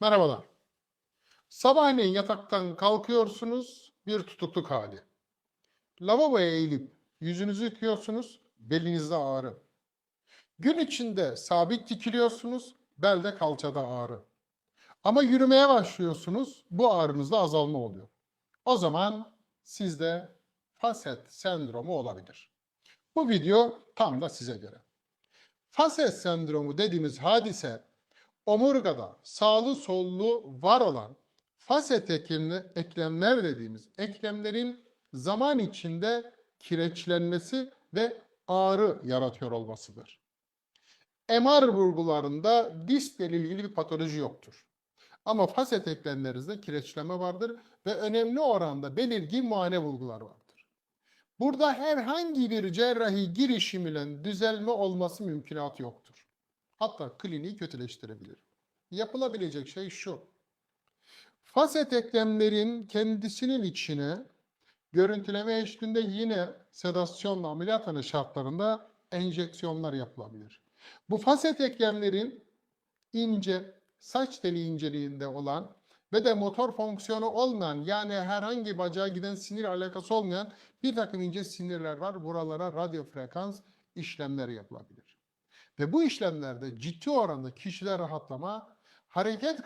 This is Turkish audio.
Merhabalar. Sabahleyin yataktan kalkıyorsunuz, bir tutukluk hali. Lavaboya eğilip yüzünüzü yıkıyorsunuz, belinizde ağrı. Gün içinde sabit dikiliyorsunuz, belde kalçada ağrı. Ama yürümeye başlıyorsunuz, bu ağrınızda azalma oluyor. O zaman sizde faset sendromu olabilir. Bu video tam da size göre. Faset sendromu dediğimiz hadise omurgada sağlı sollu var olan faset eklemli, eklemler dediğimiz eklemlerin zaman içinde kireçlenmesi ve ağrı yaratıyor olmasıdır. MR vurgularında disple ile ilgili bir patoloji yoktur. Ama faset eklemlerinizde kireçlenme vardır ve önemli oranda belirgin muayene vurgular vardır. Burada herhangi bir cerrahi girişimiyle düzelme olması mümkünatı yoktur. Hatta kliniği kötüleştirebilir. Yapılabilecek şey şu. Faset eklemlerin kendisinin içine görüntüleme eşliğinde yine sedasyonla ameliyathane şartlarında enjeksiyonlar yapılabilir. Bu faset eklemlerin ince, saç teli inceliğinde olan ve de motor fonksiyonu olmayan yani herhangi bacağa giden sinir alakası olmayan bir takım ince sinirler var. Buralara radyo frekans işlemleri yapılabilir. Ve bu işlemlerde ciddi oranda kişiler rahatlama, hareket